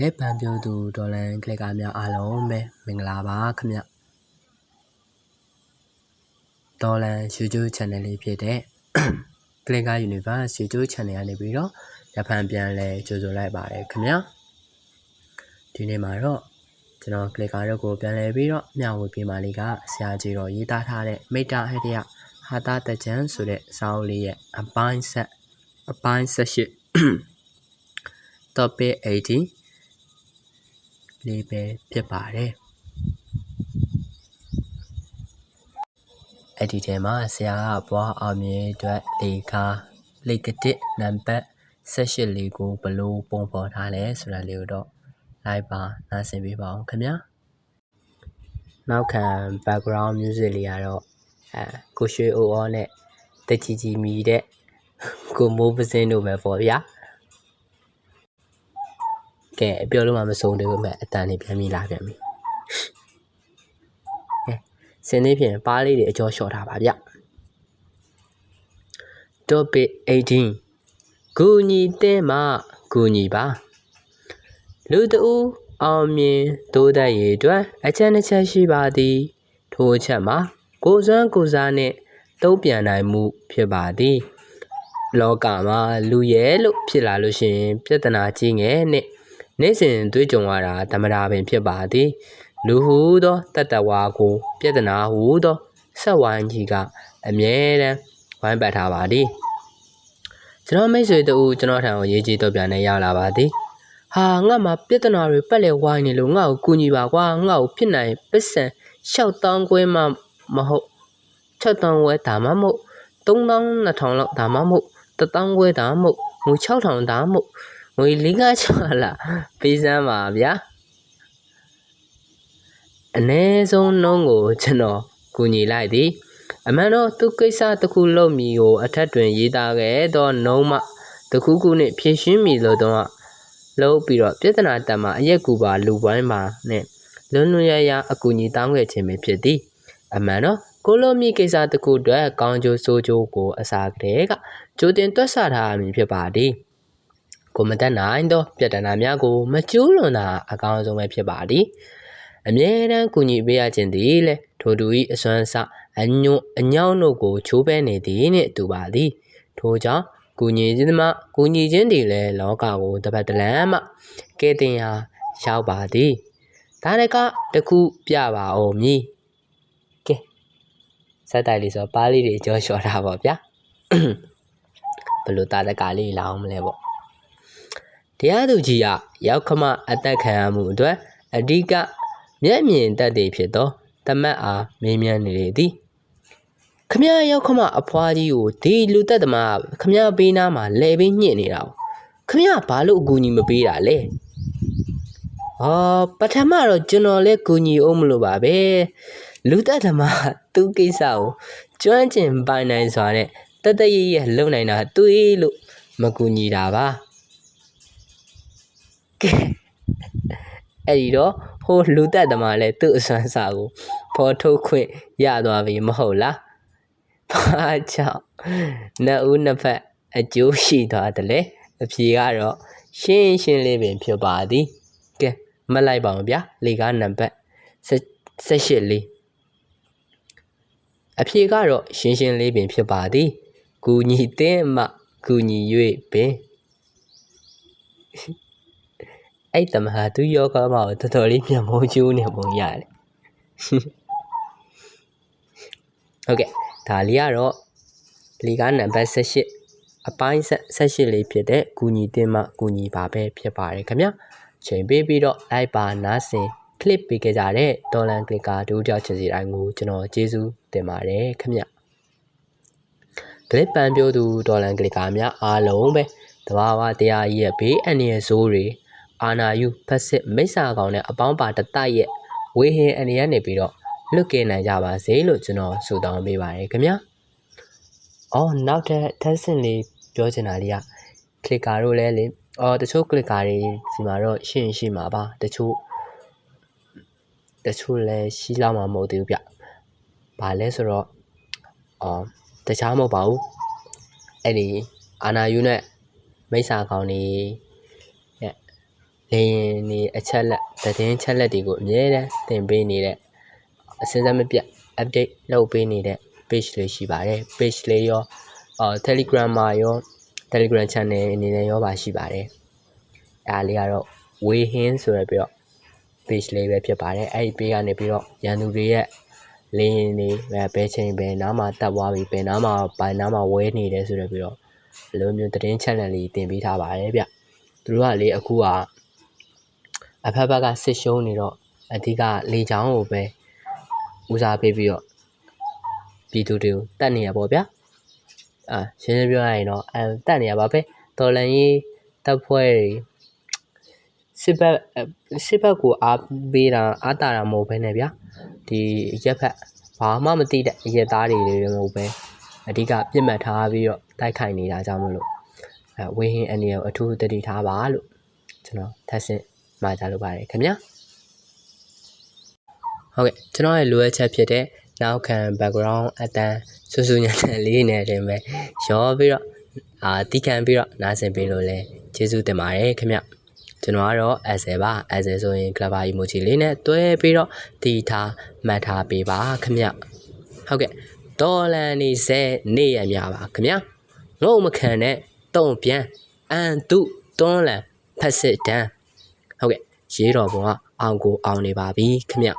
လက်ပံပြိုသူဒေါ်လန်ကလစ်ကာများအားလုံးပဲမင်္ဂလာပါခင်ဗျဒေါ်လန် YouTube channel လေးဖြစ်တဲ့ကလစ်ကာ Universe YouTube channel ကနေပြီးတော့ရဖန်ပြန်လဲကြိုဆိုလိုက်ပါတယ်ခင်ဗျဒီနေ့မှာတော့ကျွန်တော်ကလစ်ကာတို့ကိုပြန်လဲပြီးတော့မျှဝေပေးမှလေးကဆရာကြီးတော်ရေးသားထားတဲ့မိတ္တဟတရဟာတာတကြံဆိုတဲ့စာအုပ်လေးရဲ့အပိုင်းဆက်အပိုင်းဆက်ရှိ topic 80 လေးပဲဖြစ်ပါတယ်အဲ့ဒီထဲမှာဆရာကဘွားအောင်မြင်အတွက်လေကားလေကတစ်နံပါတ်18လေးကိုဘလို့ပုံဖော်ထားလဲဆိုတာလေးကိုတော့လိုက်ပါနားဆင်ပေးပါအောင်ခင်ဗျာနောက်ခံ background music လေးကတော့အဲကိုရွှေအိုအောနဲ့တချီချီမီတဲ့ကိုမိုးပစင်းတို့ပဲပေါ့ဗျာ ကဲအပြောလို့မှမဆုံးသေးဘူးမဲ့အတန်နေပြန်ပြီးလာပြန်ပြီကဲစင်းလေးဖြင့်ပါးလေးတွေအကျော်လျှော့ထားပါဗျ topic 18ဂူညီတင်းမှဂူညီပါလူတူအောင်မြင်တိုးတက်ရေးအတွက်အချက်နှစ်ချက်ရှိပါသည်ထိုအချက်မှာကိုယ်စွမ်းကိုယ်စားနှင့်တုံ့ပြန်နိုင်မှုဖြစ်ပါသည် လောကမှာလူရဲလို့ဖြစ်လာလို့ရှိရင်ပြဿနာကြီးငယ်နဲ့ နေ့စဉ်တွေ့ကြုံရတာဓမ္မတာပင်ဖြစ်ပါသည်လူဟုသောတတ္တဝါကိုပြဿနာဟုသောဆက်ဝိုင်းကြီးကအမြဲတမ်းဝိုင်းပတ်ထားပါသည်ကျွန်တော်မိတ်ဆွေတို့ကျွန်တော်ထံကိုရေးကြည့်တော့ပြန်နေရောက်လာပါသည်ဟာငါမှပြဿနာတွေပတ်လဲဝိုင်းနေလို့ငါ့ကိုကူညီပါကွာငါ့ကိုဖြစ်နိုင်ပစ္စံ6000ခွဲမှမဟုတ်6000ဝဲဒါမှမဟုတ်3200လောက်ဒါမှမဟုတ်1000ခွဲဒါမှမဟုတ်ငွေ6000ဒါမှမဟုတ် ငွေ4-5လားပေးစမ်းပါဗျာအ ਨੇ ဆုံးနှုံးကိုကျွန်တော်ကူညီလိုက်သည်အမှန်တော့သူကိစ္စတစ်ခုလုပ်မည်ကိုအထက်တွင်ရေးသားခဲ့သောနှုံးမှတစ်ခုခုနှင့်ဖြည့်ရှင်းမည်လို့တော့လုပ်ပြီးတော့ပြဿနာတက်မှာအရက်ကူပါလူပိုင်းမှာနဲ့လွန်းလွန်းရရအကူအညီတောင်းခဲ့ခြင်းပဲဖြစ်သည်အမှန်တော့ကိုလိုမီကိစ္စတစ်ခုအတွက်ကောင်းကျိုးဆိုးကျိုးကိုအစာကလေးကကြိုတင်တွက်ဆထားမည်ဖြစ်ပါသည် ကိုမတတ်နိုင်သောပြဿနာများကိုမကျူးလွန်တာအကောင်းဆုံးပဲဖြစ်ပါသည်အမြဲတမ်းကူညီပေးရခြင်းသည်လေထိုသူ၏အစွမ်းစအညွအညောင်းတို့ကိုချိုးပဲနေသည်နှင့်တူပါသည်ထို့ကြောင့်ကူညီခြင်းမှကူညီခြင်းသည်လည်းလောကကိုတစ်ပတ်တလန်းမှကဲတင်ရာရောက်ပါသည်ဒါတကတခုပြပါအောင်မည်ကဲစက်တိုင်လေးဆိုပါးလေးတွေကြောလျှော်တာပေါ့ဗျာဘလို့တာတကလေးလာအောင်မလဲပေါ့ တရားသူကြီးကရောက်ခမအသက်ခံရမှုအတွက်အဓိကမျက်မြင်တတ်သည်ဖြစ်သောတမတ်အားမေးမြန်းနေလေသည်ခမရရောက်ခမအဖွားကြီးကိုဒီလူသက်သမားခမရပေးနာမှာလဲပေးညှင့်နေတာခမရဘာလို့အကူအညီမပေးတာလဲအော်ပထမတော့ကျွန်တော်လည်းကူညီအောင်မလို့ပါပဲလူသက်သမားသူ့ကိစ္စကိုကျွမ်းကျင်ပိုင်နိုင်စွာနဲ့တတရရလုံနိုင်တာတွေးလို့မကူညီတာပါကဲ အဲ့ဒီတော့ဟိုလူသက်သမားလည်းသူ့အစွမ်းစာကိုဖော်ထုတ်ခွင့်ရသွားပြီမဟုတ်လားဘာကြောင့်နှစ်ဦးနှစ်ဖက်အကျိုးရှိသွားတယ်လေအဖြေကတော့ရှင်းရှင်းလေးပင်ဖြစ်ပါသည်ကဲမလိုက်ပါဘူးဗျာလေကားနံပါတ်18လေးအဖြေကတော့ရှင်းရှင်းလေးပင်ဖြစ်ပါသည်ကူညီတဲ့မှကူညီ၍ပင် အဲ့တမဟာသူယောဂမှာတော်တော်လေးပြန်မိုးကျိုးနေပုံရတယ်ဟုတ်ကဲ့ဒါလေးကတော့လီကားနံပါတ်18အပိုင်း18လေးဖြစ်တဲ့ကူညီတင်မှကူညီပါပဲဖြစ်ပါတယ်ခင်ဗျချိန်ပေးပြီးတော့ like ပါနားဆင် clip ပေးကြတဲ့ဒေါ်လန်ကလစ်ကာဒူးကြောက်ချင်စီတိုင်းကိုကျွန်တော်ကျေးဇူးတင်ပါတယ်ခင်ဗျကလစ်ပန်ပြောသူဒေါ်လန်ကလစ်ကာများအားလုံးပဲတဘာဝတရားကြီးရဲ့ဘေးအန္တရာယ်ဆိုးတွေ အာနာယူဖက်စစ်မိစ္ဆာကောင်နဲ့အပေါင်းပါတတရဲ့ဝေဟင်အနေနဲ့နေပြီးတော့လွတ်ကင်းနိုင်ကြပါစေလို့ကျွန်တော်ဆုတောင်းပေးပါတယ်ခင်ဗျာ။အော်နောက်ထပ်ထပ်ဆင့်လေးပြောချင်တာလေးကကလစ်ကာတို့လည်းလေအော်တချို့ကလစ်ကာတွေဒီမှာတော့ရှင်းရှင်းမှာပါတချို့တချို့လည်းရှိလောက်မှာမဟုတ်သေးဘူးဗျ။ဘာလဲဆိုတော့အော်တခြားမဟုတ်ပါဘူး။အဲ့ဒီအာနာယူနဲ့မိစ္ဆာကောင်နေ လေလေရင်နေအချက်လက်သတင်းချက်လက်တွေကိုအမြဲတမ်းသင်ပေးနေတဲ့အစင်းစမ်းမပြတ် update လုပ်ပေးနေတဲ့ page လေးရှိပါတယ် page လေးရောအော် Telegram မှာရော Telegram channel အနေနဲ့ရောပါရှိပါတယ်အဲဒါလေးကတော့ဝေဟင်းဆိုရပြီးတော့ page လေးပဲဖြစ်ပါတယ်အဲ့ဒီ page ကနေပြီးတော့ရန်သူတွေရဲ့လင်းရင်တွေပဲဘဲချိန်ပဲနားမှာတက်သွားပြီပဲနားမှာဘာနားမှာဝဲနေတယ်ဆိုတော့ပြီးတော့ဒီလိုမျိုးသတင်း channel လေးတင်ပေးထားပါတယ်ဗျသူတို့ကလေအခုက အဖက်ဖက်ကစစ်ရှုံးနေတော့အဓိကလေချောင်းကိုပဲဦးစားပေးပြီးတော့ပြည်သူတွေကိုတတ်နေရပေါ့ဗျာအာရှင်းရှင်းပြောရရင်တော့အဲတတ်နေရပါပဲတော်လန်ရေးတပ်ဖွဲ့တွေစစ်ဘက်အဲစစ်ဘက်ကိုအားပေးတာအားတာတာမဟုတ်ဘဲနဲ့ဗျာဒီရက်ဖက်ဘာမှမသိတဲ့အရက်သားတွေတွေမဟုတ်ပဲအဓိကပြစ်မှတ်ထားပြီးတော့တိုက်ခိုက်နေတာကြောင့်မလို့အဲဝေဟင်းအနေနဲ့အထူးတတိထားပါလို့ကျွန်တော်ထပ်ဆင့် မှာကြားလိုပါတယ်ခင်ဗျာဟုတ်ကဲ့ကျွန်တော်ရဲ့လိုအပ်ချက်ဖြစ်တဲ့နောက်ခံ background အတန်းဆူဆူညံ့ညံ့လေးနဲ့တင်ပဲရောပြီးတော့အာတီးခံပြီးတော့နားဆင်ပေးလို့လဲကျေးဇူးတင်ပါတယ်ခင်ဗျကျွန်တော်ကတော့ Excel ပါ Excel ဆိုရင် clever emoji လေးနဲ့တွဲပြီးတော့တီထားမှတ်ထားပေးပါခင်ဗျဟုတ်ကဲ့ဒေါ်လန်နေစေနေရမြပါခင်ဗျငုံမခံနဲ့တုံပြန်အန်တုတွန်းလန်ဖက်စစ်တန်း ဟုတ်ကဲ့ရေးတော်ဘုံကအောင်ကိုအောင်နေပါပြီခင်ဗျ